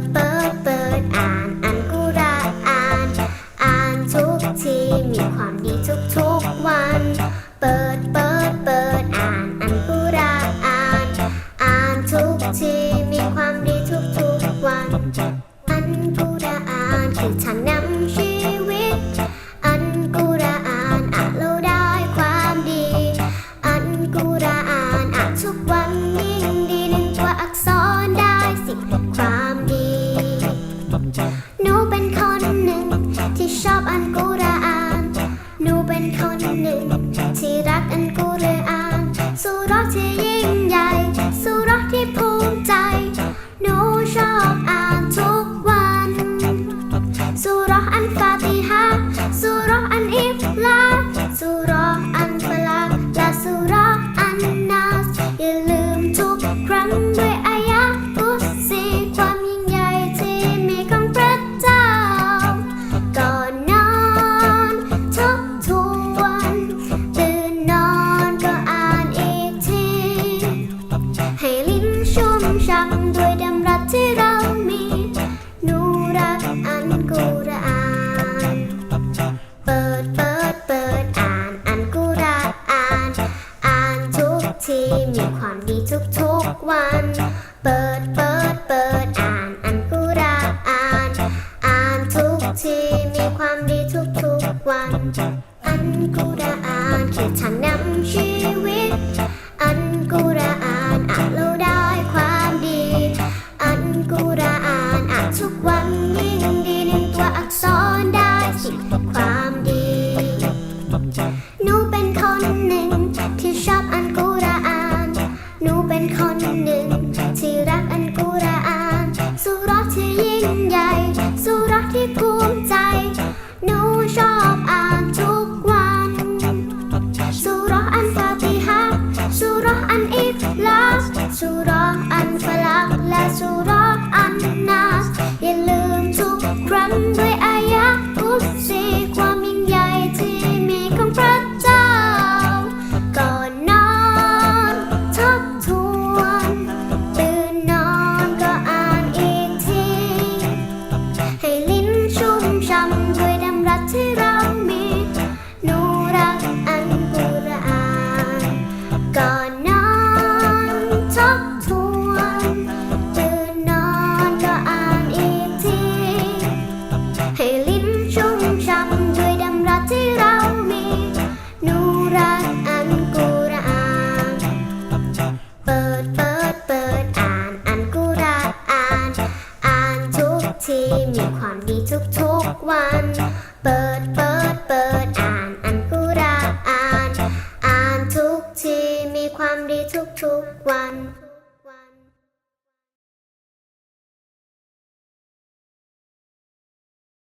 ดเปิดเปิดอ่านอันกุรอานอ่านทุกทีมีความดีทุกทุกวัน เปิดเปิดเปิดอ่านอันกุรอานอ่านทุกทีมีความดีทุกทุกวันอันกุรานคือทางนำชีวิต อันกุรานอ่านแล้วได้ความดี อันกุรานอ่านทุกวัน หนูเป็น ชุ่มด้วยดำรัสที่เรามีหนูรักอันกุรอาน เปิดเปิดเปิดอ่านอันกุรอาน อ่านทุกทีมีความดีทุกทุกวัน เปิดเปิดเปิดอ่านอันกุรอาน อ่านทุกทีมีความดีทุกทุกวัน อันกุรอานคือทางนำชีวิต หนูเป็นคนหนึ่งที่ชอบอันกุรอาน หนูเป็นคนหนึ่งที่รักอัน ที่มีความดีทุกๆวัน เปิดเปิดเปิดอ่านอันกุรอาน อ่านทุกทีมีความดีทุกๆวัน